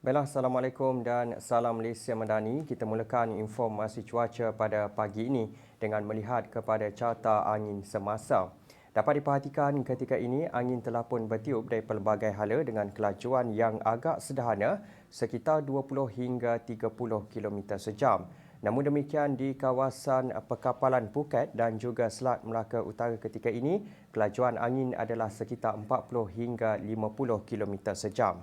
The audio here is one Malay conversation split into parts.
Baiklah, Assalamualaikum dan salam Malaysia Madani. Kita mulakan informasi cuaca pada pagi ini dengan melihat kepada carta angin semasa. Dapat diperhatikan ketika ini angin telah pun bertiup dari pelbagai hala dengan kelajuan yang agak sederhana sekitar 20 hingga 30 km sejam. Namun demikian di kawasan Pekapalan Phuket dan juga Selat Melaka Utara ketika ini kelajuan angin adalah sekitar 40 hingga 50 km sejam.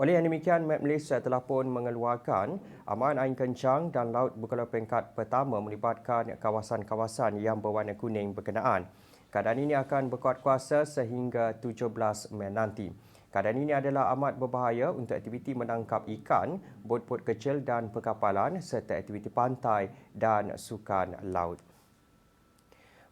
Oleh yang demikian, Met Malaysia telah pun mengeluarkan amaran angin kencang dan laut berkala peringkat pertama melibatkan kawasan-kawasan yang berwarna kuning berkenaan. Keadaan ini akan berkuat kuasa sehingga 17 Mei nanti. Keadaan ini adalah amat berbahaya untuk aktiviti menangkap ikan, bot-bot kecil dan perkapalan serta aktiviti pantai dan sukan laut.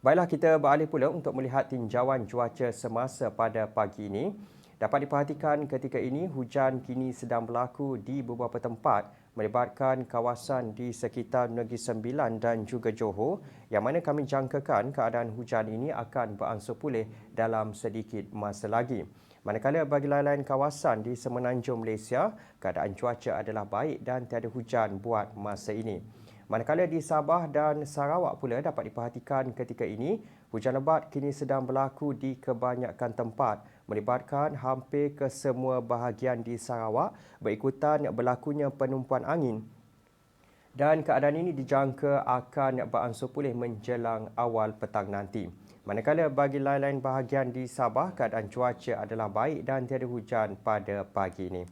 Baiklah kita beralih pula untuk melihat tinjauan cuaca semasa pada pagi ini. Dapat diperhatikan ketika ini hujan kini sedang berlaku di beberapa tempat melibatkan kawasan di sekitar Negeri Sembilan dan juga Johor yang mana kami jangkakan keadaan hujan ini akan beransur pulih dalam sedikit masa lagi. Manakala bagi lain-lain kawasan di semenanjung Malaysia, keadaan cuaca adalah baik dan tiada hujan buat masa ini. Manakala di Sabah dan Sarawak pula dapat diperhatikan ketika ini, hujan lebat kini sedang berlaku di kebanyakan tempat melibatkan hampir ke semua bahagian di Sarawak berikutan berlakunya penumpuan angin dan keadaan ini dijangka akan beransur pulih menjelang awal petang nanti. Manakala bagi lain-lain bahagian di Sabah, keadaan cuaca adalah baik dan tiada hujan pada pagi ini.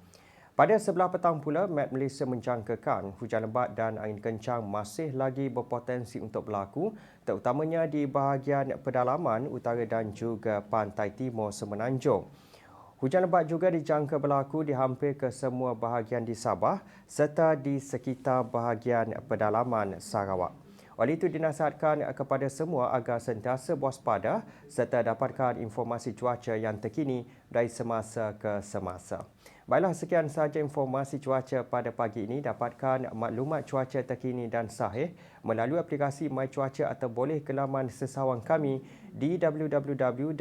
Pada sebelah petang pula, Met Malaysia menjangkakan hujan lebat dan angin kencang masih lagi berpotensi untuk berlaku terutamanya di bahagian pedalaman utara dan juga pantai timur semenanjung. Hujan lebat juga dijangka berlaku di hampir ke semua bahagian di Sabah serta di sekitar bahagian pedalaman Sarawak. Oleh itu dinasihatkan kepada semua agar sentiasa waspada serta dapatkan informasi cuaca yang terkini dari semasa ke semasa. Baiklah, sekian sahaja informasi cuaca pada pagi ini. Dapatkan maklumat cuaca terkini dan sahih melalui aplikasi My Cuaca atau boleh ke laman sesawang kami di www.met.gov.my.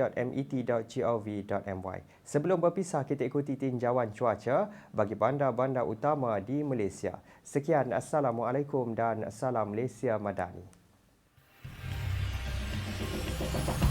Sebelum berpisah, kita ikuti tinjauan cuaca bagi bandar-bandar utama di Malaysia. Sekian, Assalamualaikum dan Salam Malaysia Madani. Thank you.